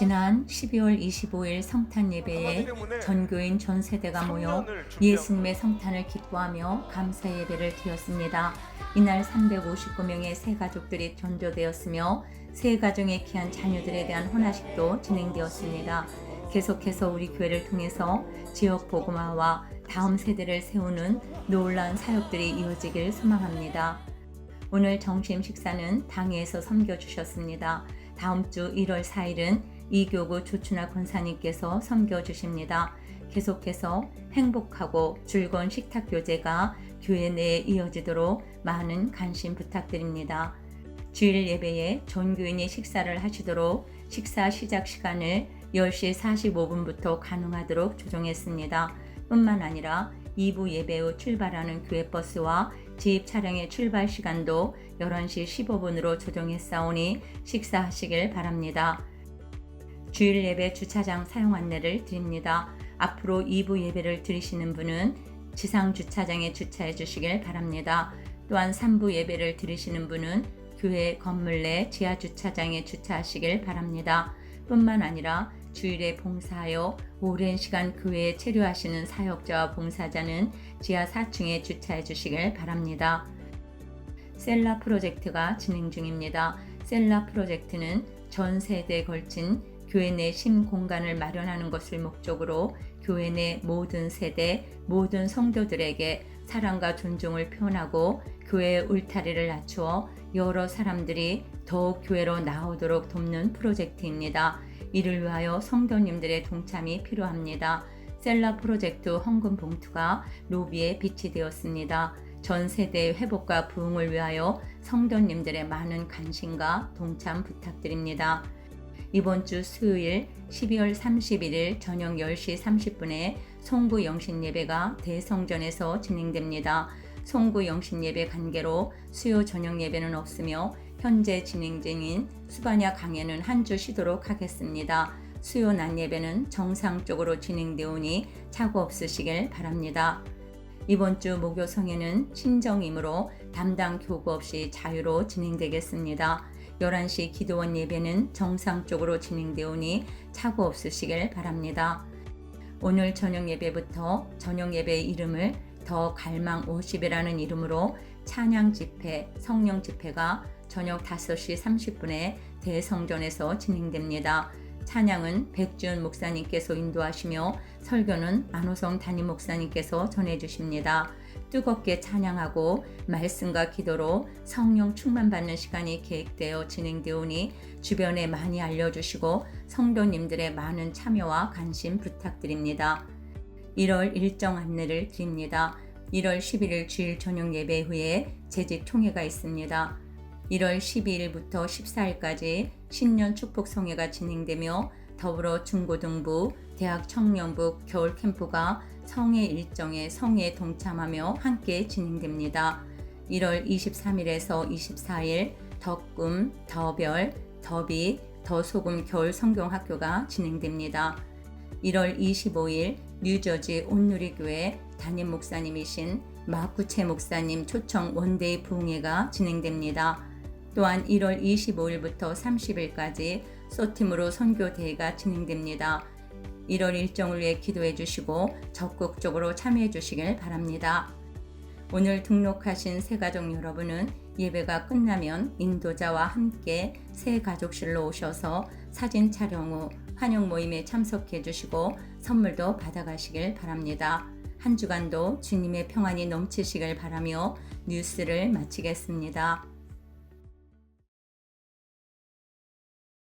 지난 12월 25일 성탄 예배에 전교인 전 세대가 모여 예수님의 성탄을 기뻐하며 감사 예배를 드렸습니다. 이날 359명의 새 가족들이 전도되었으며 새 가정에 귀한 자녀들에 대한 혼화식도 진행되었습니다. 계속해서 우리 교회를 통해서 지역 복음화와 다음 세대를 세우는 놀라운 사역들이 이어지길 소망합니다. 오늘 점심 식사는 당회에서 섬겨주셨습니다. 다음 주 1월 4일은 이교구 조춘하 권사님께서 섬겨주십니다. 계속해서 행복하고 즐거운 식탁 교제가 교회 내에 이어지도록 많은 관심 부탁드립니다. 주일 예배에 전교인이 식사를 하시도록 식사 시작 시간을 10시 45분부터 가능하도록 조정했습니다. 뿐만 아니라 2부 예배 후 출발하는 교회 버스와 집 차량의 출발 시간도 11시 15분으로 조정했사오니 식사하시길 바랍니다. 주일 예배 주차장 사용 안내를 드립니다. 앞으로 2부 예배를 드리시는 분은 지상 주차장에 주차해 주시길 바랍니다. 또한 3부 예배를 드리시는 분은 교회 건물 내 지하 주차장에 주차하시길 바랍니다. 뿐만 아니라 주일에 봉사하여 오랜 시간 교회에 체류하시는 사역자와 봉사자는 지하 4층에 주차해 주시길 바랍니다. 셀라 프로젝트가 진행 중입니다. 셀라 프로젝트는 전 세대에 걸친 교회 내심 공간을 마련하는 것을 목적으로 교회 내 모든 세대, 모든 성도들에게 사랑과 존중을 표현하고 교회의 울타리를 낮추어 여러 사람들이 더욱 교회로 나오도록 돕는 프로젝트입니다. 이를 위하여 성도님들의 동참이 필요합니다. 셀라 프로젝트 헌금 봉투가 로비에 비치되었습니다. 전 세대의 회복과 부흥을 위하여 성도님들의 많은 관심과 동참 부탁드립니다. 이번 주 수요일 12월 31일 저녁 10시 30분에 송구 영신 예배가 대성전에서 진행됩니다. 송구 영신 예배 관계로 수요 저녁 예배는 없으며 현재 진행 중인 수반야 강연은 한 주 쉬도록 하겠습니다. 수요 낮 예배는 정상적으로 진행되오니 착오 없으시길 바랍니다. 이번 주 목요 성회는 신정이므로 담당 교구 없이 자유로 진행되겠습니다. 11시 기도원 예배는 정상적으로 진행되오니 착오 없으시길 바랍니다. 오늘 저녁 예배부터 저녁 예배의 이름을 더 갈망 50이라는 이름으로 찬양 집회, 성령 집회가 저녁 5시 30분에 대성전에서 진행됩니다. 찬양은 백준 목사님께서 인도하시며 설교는 안호성 담임 목사님께서 전해주십니다. 뜨겁게 찬양하고 말씀과 기도로 성령 충만받는 시간이 계획되어 진행되오니 주변에 많이 알려주시고 성도님들의 많은 참여와 관심 부탁드립니다. 1월 일정 안내를 드립니다. 1월 11일 주일 저녁 예배 후에 재직 총회가 있습니다. 1월 12일부터 14일까지 신년 축복 성회가 진행되며 더불어 중고등부, 대학 청년부 겨울 캠프가 성회 일정에 성회에 동참하며 함께 진행됩니다. 1월 23일에서 24일 덕금, 더별, 더비, 더소금 겨울 성경학교가 진행됩니다. 1월 25일 뉴저지 온누리교회 담임 목사님이신 마구체 목사님 초청 원데이 부흥회가 진행됩니다. 또한 1월 25일부터 30일까지 소팀으로 선교 대회가 진행됩니다. 1월 일정을 위해 기도해 주시고 적극적으로 참여해 주시길 바랍니다. 오늘 등록하신 새 가족 여러분은 예배가 끝나면 인도자와 함께 새 가족실로 오셔서 사진 촬영 후 환영 모임에 참석해 주시고 선물도 받아가시길 바랍니다. 한 주간도 주님의 평안이 넘치시길 바라며 뉴스를 마치겠습니다.